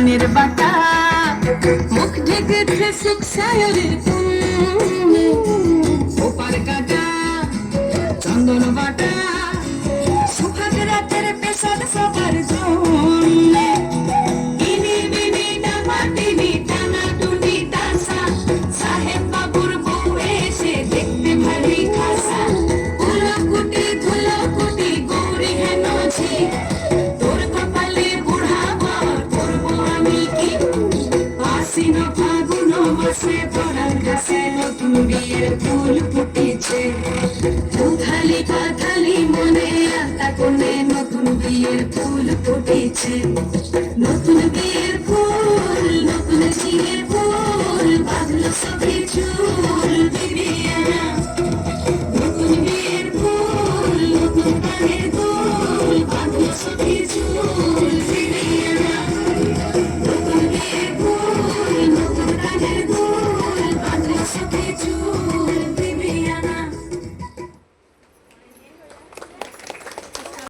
ধানের বাটা মুখ ঢেকেছে সুখ সায়রের ওপার কাটা চন্দন বাটা সুখাগ রাতের পেশাদ সবার হাসে পড়া ঘাসে নতুন বিয়ের ফুল ফুটেছে। উথালি পাথালি মনে আতা কোণে নতুন বিয়ের ফুল ফুটেছে। নতুন বিয়ের ফুল, নতুন ঝিঙের ফুল বাঁধলো সবে চুল নতুন বিয়ের ফুল, নতুন পানের ফুল বাঁধলো সবে চুল।